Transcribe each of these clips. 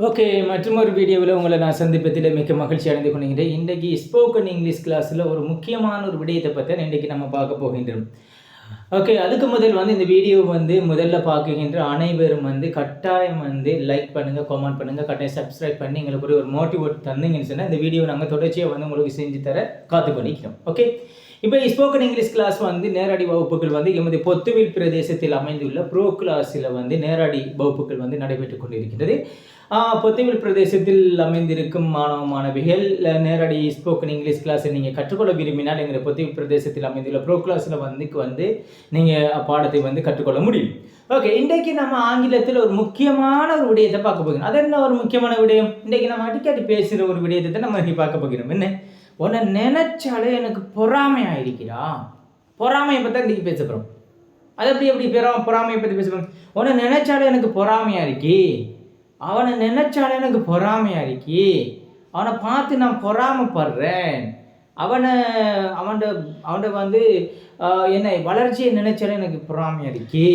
Okay மற்றொரு வீடியோவில் உங்களை நான் சந்திப்பதில் மிக மகிழ்ச்சி அடைந்து கொள்கின்றேன் இன்றைக்கி ஸ்போக்கன் இங்கிலீஷ் கிளாஸில் ஒரு முக்கியமான ஒரு விடயத்தை பற்றி இன்றைக்கி நம்ம பார்க்க போகின்றோம். ஓகே அதுக்கு முதல் வந்து இந்த வீடியோ வந்து முதல்ல பார்க்குகின்ற அனைவரும் வந்து கட்டாயம் வந்து லைக் பண்ணுங்கள் கமெண்ட் பண்ணுங்கள் கட்டாயம் சப்ஸ்கிரைப் பண்ணி எங்களுக்கு ஒரு ஒரு மோட்டிவேட் தந்தீங்கன்னு சொன்னால் இந்த வீடியோ நாங்கள் தொடர்ச்சியாக வந்து உங்களுக்கு செஞ்சு தர காத்து பண்ணிக்கிறோம் ஓகே? இப்போ ஸ்போக்கன் இங்கிலீஷ் கிளாஸ் வந்து நேரடி வகுப்புகள் வந்து எமது பொத்துவில் பிரதேசத்தில் அமைந்துள்ள ப்ரோ கிளாஸில் வந்து நேரடி வகுப்புகள் வந்து நடைபெற்றுக் கொண்டிருக்கிறது பொத்துவில் பிரதேசத்தில் அமைந்திருக்கும் மாணவ மாணவிகள் நேரடி ஸ்போக்கன் இங்கிலீஷ் கிளாஸை நீங்கள் கற்றுக்கொள்ள விரும்பினால் எங்கள் பொத்துவில் பிரதேசத்தில் அமைந்துள்ள ப்ரோ கிளாஸில் வந்து வந்து நீங்கள் பாடத்தை வந்து கற்றுக்கொள்ள முடியும். ஓகே இன்றைக்கு நம்ம ஆங்கிலத்தில் ஒரு முக்கியமான ஒரு விடயத்தை பார்க்க போகிறோம். அது என்ன ஒரு முக்கியமான விடயம்? இன்றைக்கு நம்ம அடிக்கடி பேசுகிற ஒரு விடயத்தை நம்ம இன்றைக்கி பார்க்க போகிறோம். என்ன? உன்னை நினைச்சாலே எனக்கு பொறாமையாக இருக்கிறா பொறாமையை பற்றி இன்றைக்கி பேச போகிறோம் அது எப்படி எப்படி பெறா பொறாமையை பற்றி பேச போகிறோம் உன்னை நினைச்சாலே எனக்கு பொறாமையாக இருக்கி அவனை நினைச்சாலே எனக்கு பொறாமையாக இருக்கி அவனை பார்த்து நான் பொறாமைப்படுறேன். அவனை அவன்கிட்ட அவன்கிட்ட வந்து என்னை வளர்ச்சியை நினைச்சாலே எனக்கு பொறாமையாக இருக்கி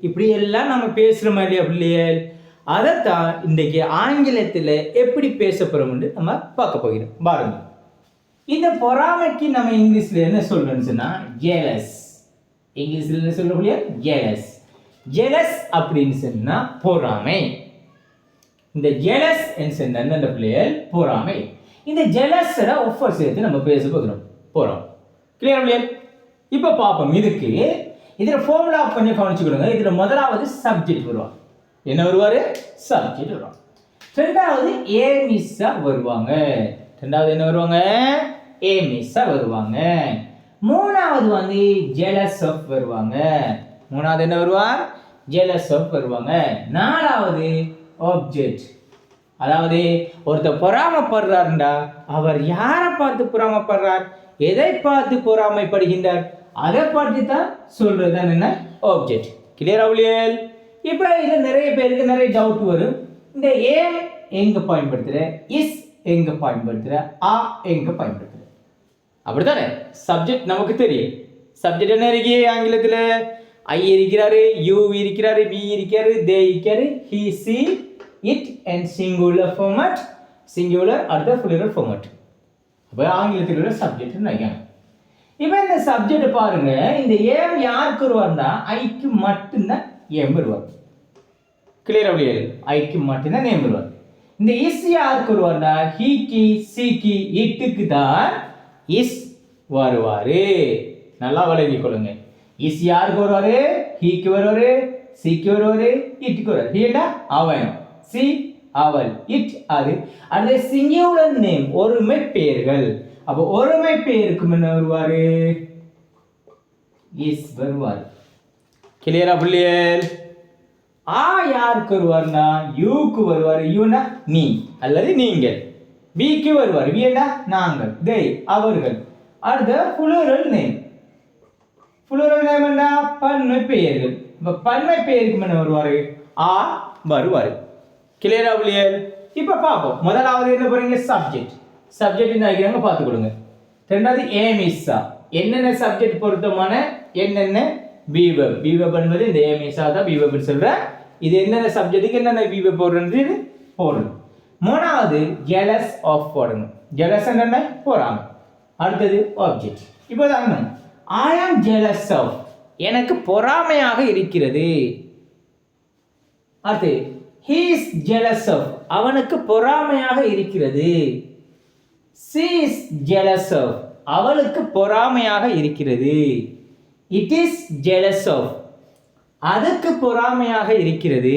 இப்படி எல்லாம் நம்ம பேசுகிற இல்லையா அப்படியே அதைத்தான் இன்றைக்கி ஆங்கிலத்தில் எப்படி பேச போகிறோம்னு நம்ம பார்க்க போகிறோம். பாருங்கள் இந்த பொறாமைக்கு நம்ம இங்கிலீஷில் என்ன சொல்றோம்னு சொன்னால் ஜெலஸ் இங்கிலீஷில் என்ன சொல்லக்கூடிய ஜேலஸ் ஜெலஸ் அப்படின்னு சொன்னால் பொறாமை. இந்த ஜெலஸ் என்று சொன்ன அந்த பிள்ளைகள் பொறாமை. இந்த ஜெலஸோட ஒஃபர் சேர்த்து நம்ம பேச போகிறோம். போகிறோம் கிளியர் பிள்ளைகள்? இப்போ பார்ப்போம். இதுக்கு இதில் ஃபார்முலா கொஞ்சம் கவனிச்சுக்கிடுங்க இதில் முதலாவது சப்ஜெக்ட் வருவாங்க என்ன வருவார்? சப்ஜெக்ட் வருவாங்க ரெண்டாவது ஏமிஸாக வருவாங்க. ரெண்டாவது என்ன வருவாங்க? ஏ வருவாங்க. மூணாவது வந்து ஜெலஸ் ஆஃப் வருவாங்க. மூணாவது என்ன வருவார்? ஜெலஸ் ஆஃப் வருவாங்க. நாலாவது ஆப்ஜெக்ட் அதாவது ஒருத்தர் பொறாமப்படுறாருண்டா அவர் யாரை பார்த்து பொறாமப்படுறார்? எதை பார்த்து பொறாமைப்படுகின்றார்? அதை பார்த்து தான் சொல்றது தான் என்ன ஆப்ஜெக்ட் கிளியர் அவளியல் இப்போ இதில் நிறைய பேருக்கு நிறைய டவுட் வரும். இந்த ஏ எங்கே பயன்படுத்துகிற இஸ் எங்க பயன்படுத்துற? ஆ எங்க பயன்படுத்துற? அப்படித்தானே? சப்ஜெக்ட் நமக்கு தெரியும். சப்ஜெக்ட் என்ன இருக்கே ஆங்கிலத்தில்? ஐ இருக்கிறாரு யூ இருக்கிறாரு பி இருக்கிறாரு தே இருக்கிறாரு he she it and singular format singular அடுத்த ஃபுல்லுலர் ஃபார்மட் அப்போ ஆங்கிலத்தில் உள்ள சப்ஜெக்ட் நினைக்காங்க இப்போ இந்த சப்ஜெக்ட் பாருங்க இந்த ஏம் யாருக்கு வருவார்னா ஐக்கு மட்டும்தான் ஏம் வருவார் கிளியர் அப்படியே? ஐக்கு மட்டும்தான் நேம் வருவார் இந்த இஸ் யாருக்கு வருவார்னா ஹீக்கி சீக்கி இட்டுக்கு தான் இஸ் வருவாரு. நல்லா வழங்கிக் கொள்ளுங்க. இஸ் யாருக்கு வருவாரு? ஹீக்கு வருவாரு சீக்கி வருவாரு இட்டுக்கு வருவார். ஹீடா அவன். சி அவள். இட் அது. அது சிங்கியுலர் நேம் ஒருமை பெயர்கள். அப்போ ஒருமை பெயருக்கு முன்ன வருவாரு? இஸ் வருவார். கிளியரா பிள்ளையர் ஆ யாருக்கு வருவார்னா யூக்கு வருவார். யூனா நீ அல்லது நீங்கள். பிக்கு வருவார். வியடா நாங்கள். தே அவர்கள். அடுத்த புலூரல் நேம் புலூரல் நேம் என்ன? பன்மை பெயர்கள். இப்போ பன்மை பெயருக்கு என்ன வருவார்? ஆ வருவார். கிளியரா பிள்ளையர் இப்போ பார்ப்போம். முதலாவது என்ன போறீங்க? சப்ஜெக்ட் சப்ஜெக்ட் என்ன ஆகிறாங்க பார்த்து கொடுங்க. ரெண்டாவது ஏமிஸா என்னென்ன சப்ஜெக்ட் பொருத்தமான? என்னென்ன பிவெப் பிவெப் என்பது இந்த ஏமிசா தான் பிவப்னு சொல்கிறேன் இது என்னென்ன சப்ஜெக்ட்டுக்கு என்னென்ன பிவெப் போடுறது? போடணும். மூணாவது ஜெலஸ் ஆஃப் போடணும். ஜெலஸ் என்னென்ன போறாங்க அடுத்தது ஆப்ஜெக்ட் இப்போ தாங்க ஐ ஆம் ஜெலஸ் ஆஃப் எனக்கு பொறாமையாக இருக்கிறது. அடுத்து ஹீஸ் is jealous அவனுக்கு பொறாமையாக இருக்கிறது. சீஸ் is jealous அவளுக்கு பொறாமையாக இருக்கிறது. இட் இஸ் ஜெலஸ் ஆஃப் அதுக்கு பொறாமையாக இருக்கிறது.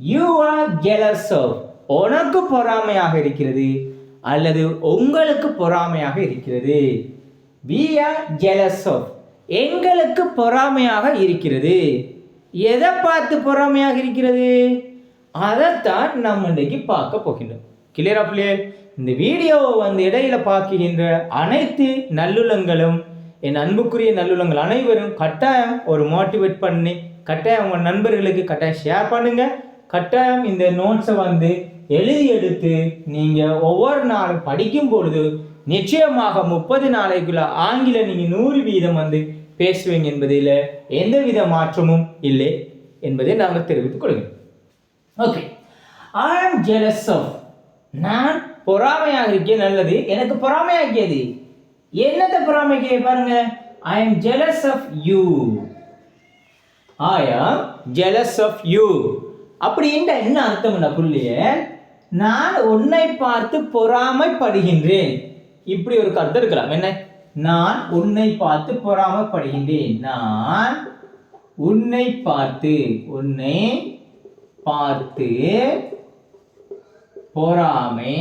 யூ ஆர் ஜெலஸ் ஆஃப் உனக்கு பொறாமையாக இருக்கிறது. அல்லது உங்களுக்கு பொறாமையாக இருக்கிறது. வி ஆர் ஜெலஸ் ஆஃப் எங்களுக்கு பொறாமையாக இருக்கிறது. எதை பார்த்து பொறாமையாக இருக்கிறது? அதைத்தான் நம்ம இன்னைக்கு பார்க்க போகின்றோம். கிளியரா பிள்ளையர் இந்த வீடியோவை வந்து இடையில பார்க்கின்ற அனைத்து நல்லுள்ளங்களும் என் அன்புக்குரிய நல்லுள்ளங்கள் அனைவரும் கட்டாயம் ஒரு மோட்டிவேட் பண்ணி கட்டாயம் உங்கள் நண்பர்களுக்கு கட்டாயம் ஷேர் பண்ணுங்க. கட்டாயம் இந்த நோட்ஸை வந்து எழுதி எடுத்து நீங்கள் ஒவ்வொரு நாளும் படிக்கும் பொழுது நிச்சயமாக முப்பது நாளைக்குள்ள ஆங்கிலம் நீங்கள் நூறு வீதம் வந்து பேசுவீங்க என்பதில் எந்தவித மாற்றமும் இல்லை என்பதை நாங்கள் தெரிவித்துக் கொள்கிறோம். Okay I am jealous of நான் பொறாமையாக இருக்கேன் நல்லது எனக்கு பொறாமையாக்கியது என்னத்தை பொறாமைக்கு பாருங்க? I am jealous of you I am jealous of you அப்படின்ற என்ன அர்த்தம்னா புள்ளிய? நான் உன்னை பார்த்து பொறாமைப்படுகின்றேன். இப்படி ஒரு கருத்து இருக்கலாம். என்ன? நான் உன்னை பார்த்து பொறாமைப்படுகின்றேன். நான் உன்னை பார்த்து உன்னை பார்த்து பொறாமை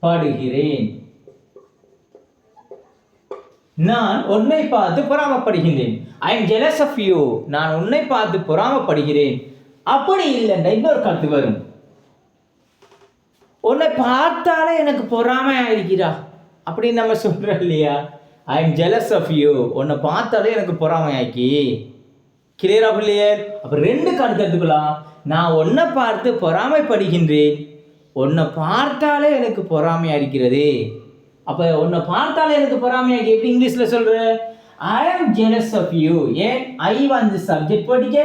படுகிறேன் நான் உன்னை பார்த்து பொறாமப்படுகின்றேன். I am jealous of you நான் உன்னை பார்த்து பொறாமப்படுகிறேன். அப்படி இல்லை இன்னொரு கருத்து வரும். உன்னை பார்த்தாலே எனக்கு பொறாமை இருக்கிறா அப்படின்னு நம்ம சொல்கிறோம் இல்லையா? I am jealous of you உன்னை பார்த்தாலே எனக்கு பொறாமையாக்கி. கிளியரா இல்லையே அப்போ ரெண்டு கருத்து எடுத்துக்கலாம். நான் உன்னை பார்த்து பொறாமைப்படுகின்றேன். உன்னை பார்த்தாலே எனக்கு பொறாமையாக இருக்கிறது அப்போ உன்னை பார்த்தாலே எனக்கு பொறாமையாக எப்படி இங்கிலீஷில் சொல்ற? ஐ ஆம் ஜெலஸ் ஆஃப் யூ ஏன்? ஐ வந்து சப்ஜெக்ட் போட்டிக்க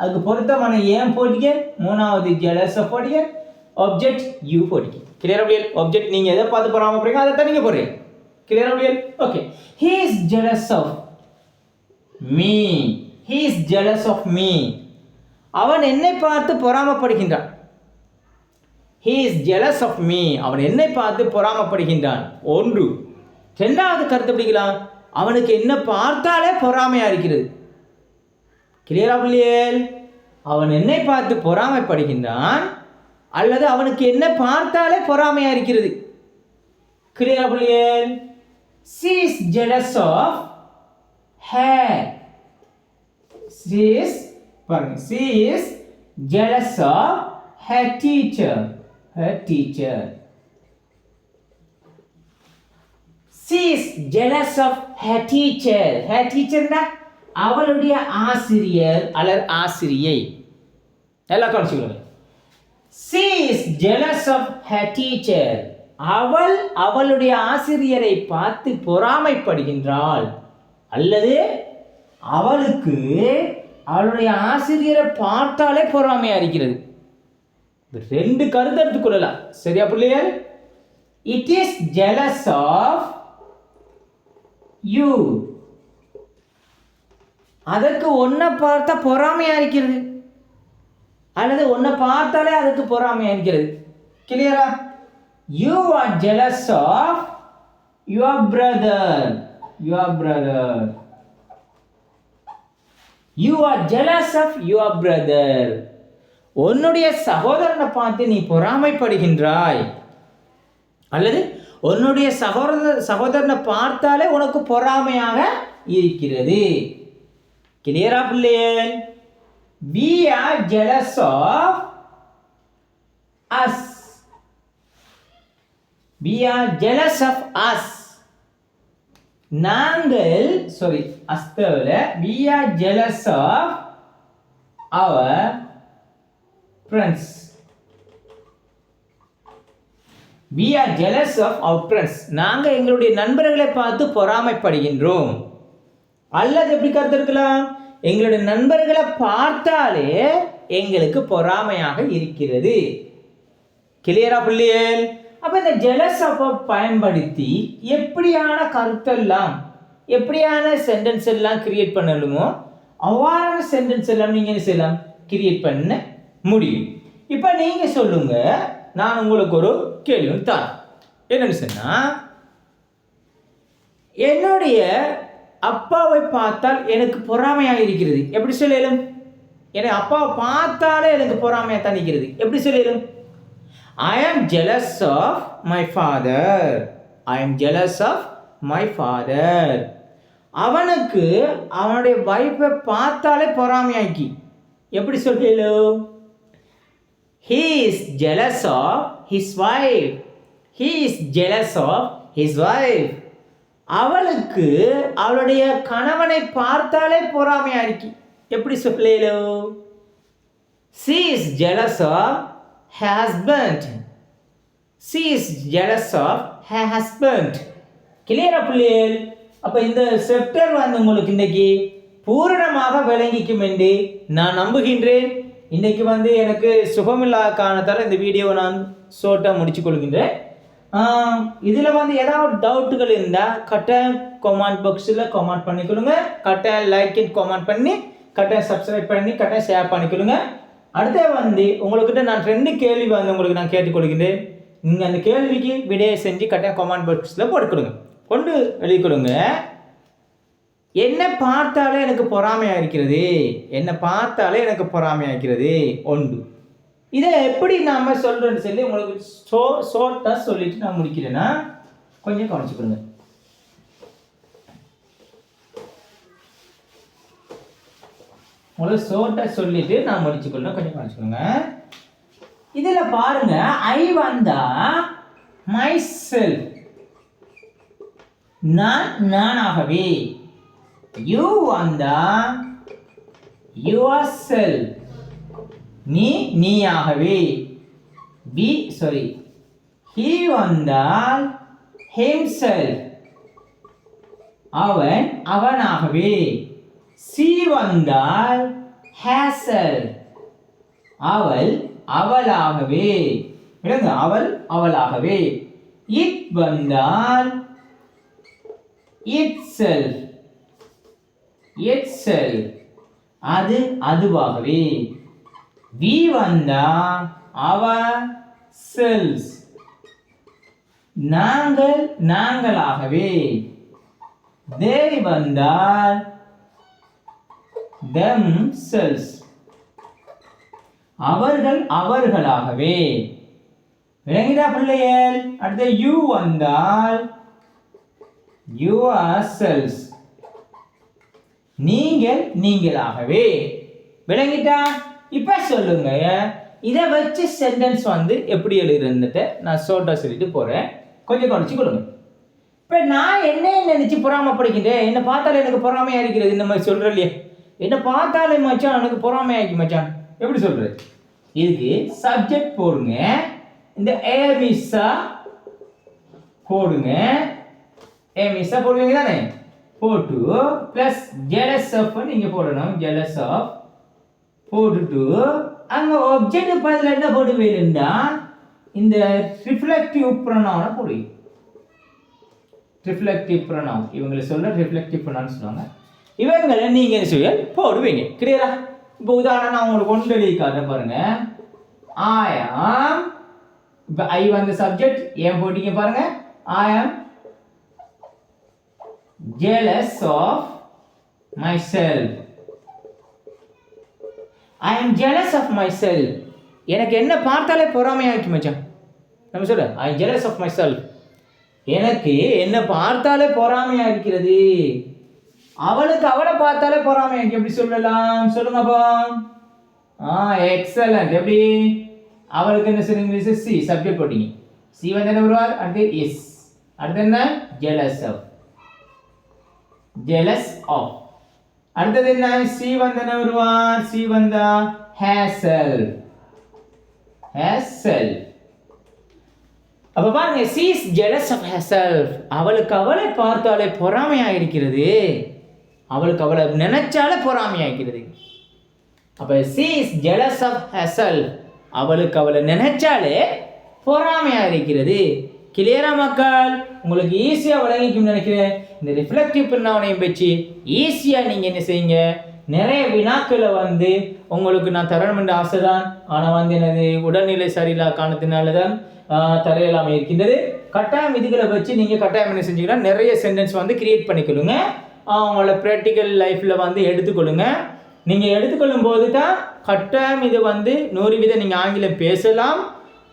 அதுக்கு பொருத்தமான ஏன் போட்டிக்க மூணாவது ஜெலஸ் ஆஃப் போட்டிக்க ஆப்ஜெக்ட் யூ போட்டிக்க கிளியர் அப்படியே ஆப்ஜெக்ட் நீங்க எதை பார்த்து பொறாமப்படுறீங்க அதை தான் நீங்க போடுறீங்க. கிளியர் அப்படியே okay he is jealous of me he is jealous of me அவன் என்னை பார்த்து பொறாமப்படுகின்றான். He is jealous of me அவன் என்னை பார்த்து பொறாமப்படுகின்றான். ஒன்று ரெண்டாவது கருத்து பிடிக்கலாம் அவனுக்கு என்ன பார்த்தாலே பொறாமையா இருக்கிறது. கிளியரா பிள்ளையேல் அவன் என்னை பார்த்து பொறாமைப்படுகின்றான். அல்லது அவனுக்கு என்ன பார்த்தாலே பொறாமையா இருக்கிறது. கிளியரா பிள்ளையேல் she is jealous of her she is pardon she is jealous of her teacher. She is jealous of her teacher. Her teacher னா அவளுடைய ஆசிரியர் அல்லது ஆசிரியை. எல்லாம் கவனிச்சுக்கோங்க. She is jealous of her teacher. அவள் அவளுடைய ஆசிரியரை பார்த்து பொறாமைப்படுகின்றாள். அல்லது அவளுக்கு அவளுடைய ஆசிரியரை பார்த்தாலே பொறாமையாக இருக்கிறது. ரெண்டு கருத்து எடுத்துக்கொள்ளலாம் சரியா பிள்ளையர் it is jealous of you அதற்கு ஒன்றை பார்த்தா பொறாமையா இருக்கிறது. அல்லது ஒன்றை பார்த்தாலே அதுக்கு பொறாமையா இருக்கிறது. கிளியரா you are jealous of your brother your brother you are jealous of your brother உன்னுடைய சகோதரனை பார்த்து நீ பொறாமைப்படுகின்றாய். அல்லது உன்னுடைய சகோதர சகோதரனை பார்த்தாலே உனக்கு பொறாமையாக இருக்கிறது. கிளியரா பிள்ளையே? We are jealous of us we are jealous of us நாங்கள் sorry அஸ்தவில் we are jealous of our friends. We are jealous of our friends நாங்கள் எங்களுடைய நண்பர்களை பார்த்து பொறாமைப்படுகின்றோம். அல்லது எப்படி கருத்து இருக்கலாம்? எங்களுடைய நண்பர்களை பார்த்தாலே எங்களுக்கு பொறாமையாக இருக்கிறது. கிளியரா பிள்ளையல்? அப்போ இந்த ஜெலஸ் பயன்படுத்தி எப்படியான கருத்தெல்லாம் எப்படியான சென்டென்ஸ் எல்லாம் கிரியேட் பண்ணணுமோ அவ்வாறான சென்டென்ஸ் எல்லாம் நீங்கள் என்ன செய்யலாம்? கிரியேட் பண்ண முடியும். இப்போ நீங்கள் சொல்லுங்க நான் உங்களுக்கு ஒரு கேள்வி தரேன். என்னன்னு சொன்னால் என்னுடைய அப்பாவை பார்த்தால் எனக்கு பொறாமையாக இருக்கிறது. எப்படி சொல்லலும் என்னை அப்பாவை பார்த்தாலே எனக்கு பொறாமையாக தான் இருக்கிறது. எப்படி சொல்லலும் I am jealous of my father I am jealous of my father அவனுக்கு அவனுடைய வைஃபை பார்த்தாலே பொறாமையாக்கி. எப்படி சொல்லலும் he is jealous of his wife he is jealous of his wife அவளுக்கு அவளுடைய கணவனை பார்த்தாலே பொறாமையா இருக்கி. எப்படி சொல்லலோ she is jealous of husband she is jealous of husband கிளியரா பிள்ளைகள்? அப்போ இந்த செப்டர் வந்து உங்களுக்கு இன்னைக்கு பூரணமாக விளங்கிக்கும் என்று நான் நம்புகின்றேன். இன்றைக்கி வந்து எனக்கு சுகமில்லா காரணத்தால் இந்த வீடியோவை நான் ஷோர்ட்டாக முடிச்சு கொள்கின்றேன். இதில் வந்து ஏதாவது டவுட்டுகள் இருந்தால் கட்டாயம் கமெண்ட் பாக்ஸில் கமெண்ட் பண்ணிக்கொள்ளுங்க கட்டாயம் லைக் அண்ட் கமெண்ட் பண்ணி கட்டாயம் சப்ஸ்கிரைப் பண்ணி கட்டாயம் ஷேர் பண்ணிக்கொள்ளுங்க அடுத்து வந்து உங்கள்கிட்ட நான் ரெண்டு கேள்வி வந்து உங்களுக்கு நான் கேட்டுக்கொள்கின்றேன் நீங்கள் அந்த கேள்விக்கு விடையை செஞ்சு கட்டாயம் கமெண்ட் பாக்ஸில் போட்டுக்கொடுங்க கொண்டு எழுதி கொடுங்க. என்னை பார்த்தாலே எனக்கு பொறாமையாக இருக்கிறது என்னை பார்த்தாலே எனக்கு பொறாமையாக இருக்கிறது ஒன்று. இதை எப்படி நாம் சொல்கிறேன்னு சொல்லி உங்களுக்கு ஷோ ஷோர்ட்டாக சொல்லிட்டு நான் முடிக்கிறேன்னா கொஞ்சம் கவனிச்சுக்கொடுங்க உங்களுக்கு ஷோர்ட்டாக சொல்லிட்டு நான் முடிச்சுக்கொள்ளணும் கொஞ்சம் கவனிச்சுக்கோங்க இதில் பாருங்க ஐ வந்தா மை செல் நான் நானாகவே. யூ வந்தா யுவர் செல் நீ நீயாகவே. பி சாரி ஹீ வந்தால் ஹிம்செல்ஃப் அவன் அவனாகவே. சி வந்தால் ஹேசல் அவள் அவளாகவே. அவள் அவளாகவே. இட் வந்தால் இட் செல்ஃப் இட் அது அதுவாகவே. வி வந்தா அவ செல்ஸ். நாங்கள் நாங்களாகவே. தே வந்தால் தெம் செல்ஸ். அவர்கள் அவர்களாகவே. விளங்கிடா பிள்ளைகள்? அடுத்த யூ வந்தால் யுவர் செல்ஸ். நீங்கள் நீங்களாகவே. விளங்கிட்டா? இப்ப சொல்லுங்க இதை வச்சு சென்டென்ஸ் வந்து எப்படி எழுதுறதுன்னுட்டு நான் ஷோர்ட்டாக சொல்லிட்டு போறேன். கொஞ்சம் கவனிச்சு கொடுங்க இப்போ நான் என்ன நினைச்சு பொறாமப்படுகின்றேன்? என்னை பார்த்தாலே எனக்கு பொறாமையா இருக்கிறது இந்த மாதிரி சொல்ற இல்லையா? என்னை பார்த்தாலே மச்சான் எனக்கு பொறாமையாக்கி மச்சான். எப்படி சொல்கிறது இதுக்கு சப்ஜெக்ட் போடுங்க. இந்த ஏமிஸா போடுங்க. ஏமிஸா போடுவீங்க தானே போட்டு ப்ளஸ் ஜெலஸ் ஆஃப் நீங்கள் போடணும். ஜெலஸ் ஆஃப் போட்டுட்டு அங்கே ஆப்ஜெக்ட் பதில் என்ன போடுவீங்கன்னா இந்த ரிஃப்ளெக்டிவ் ப்ரொனவுனை போடுவீங்க ரிஃப்ளெக்டிவ் ப்ரொனவுன் இவங்களை சொல்ல ரிஃப்ளெக்டிவ் ப்ரொனவுன் சொல்லுவாங்க. இவங்களை நீங்கள் என்ன போடுவீங்க. கிளியரா இப்போ உதாரணம் நான் உங்களுக்கு ஒன்று எழுதி காட்டுறேன் பாருங்க ஆயாம் இப்போ ஐ வந்து சப்ஜெக்ட் ஏன் போட்டீங்க பாருங்க. I'm jealous of myself. I am jealous of myself. எனக்கு என்ன பார்த்தாலே பொறாமையாக்கி மச்சான். நம்ம சொல்ல ஐ ஆஃப் மை செல் எனக்கு என்ன பார்த்தாலே பொறாமையாக இருக்கிறது அவளுக்கு அவளை பார்த்தாலே பொறாமையாக்கி எப்படி சொல்லலாம்? சொல்லுங்கப்பா ஆ எக்ஸலண்ட் எப்படி? அவளுக்கு என்ன சொல்லுங்க? சி சப்ஜெக்ட் போட்டீங்க. சி வந்து என்ன வருவார் அடுத்து இஸ் அடுத்து என்ன? ஜெலஸ் ஆஃப் ஜெலஸ் ஆஃப் அடுத்தது என்ன? சி வந்தன வருவார். சி வந்தா ஹேசல் ஹேசல் அப்ப பாருங்க she is jealous of herself. அவளுக்கு அவளை பார்த்தாலே பொறாமையா இருக்கிறது அவளுக்கு அவளை நினைச்சாலே பொறாமையா இருக்கிறது அப்ப she is jealous of herself அவளுக்கு அவளை நினைச்சாலே பொறாமையா இருக்கிறது கிளியரா மக்கள்? உங்களுக்கு ஈஸியா விளங்கிக்கும் நினைக்கிறேன். இந்த ரிஃப்ளெக்டிவ் பின்னவனையும் வச்சு ஈஸியா நீங்க என்ன செய்யுங்க? நிறைய வினாக்களை வந்து உங்களுக்கு நான் தரணும் என்ற ஆசை தான் ஆனால் வந்து எனது உடல்நிலை சரியில்லா காரணத்தினால தான் இருக்கின்றது. கட்டாயம் இதுகளை வச்சு நீங்கள் கட்டாயம் என்ன செஞ்சீங்கன்னா நிறைய சென்டென்ஸ் வந்து கிரியேட் பண்ணிக்கொள்ளுங்க. அவங்களோட ப்ராக்டிக்கல் லைஃப்பில் வந்து எடுத்துக்கொள்ளுங்க. நீங்கள் எடுத்துக்கொள்ளும் போது தான் கட்டாயம் இது வந்து நூறு வீதம் நீங்கள் ஆங்கிலம் பேசலாம்.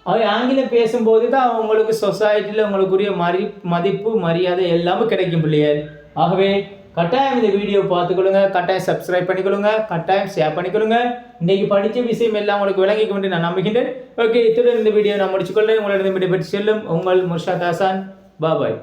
அது ஆங்கிலம் பேசும்போது தான் உங்களுக்கு சொசைட்டியில் உங்களுக்குரிய மரி மதிப்பு மரியாதை எல்லாமே கிடைக்கும் பிள்ளைகள் ஆகவே கட்டாயம் இந்த வீடியோ பார்த்துக்கொள்ளுங்க. கட்டாயம் சப்ஸ்கிரைப் பண்ணிக்கொள்ளுங்க. கட்டாயம் ஷேர் பண்ணிக்கொள்ளுங்க. இன்னைக்கு படித்த விஷயம் எல்லாம் உங்களுக்கு விளங்கி கொண்டு நான் நம்புகின்றேன். ஓகே இத்துடன் இந்த வீடியோ நான் முடிச்சுக்கொள்ள உங்களிடம் விடைபெற்று செல்லும் உங்கள் முர்ஷாத் ஹாசான் பாபாய்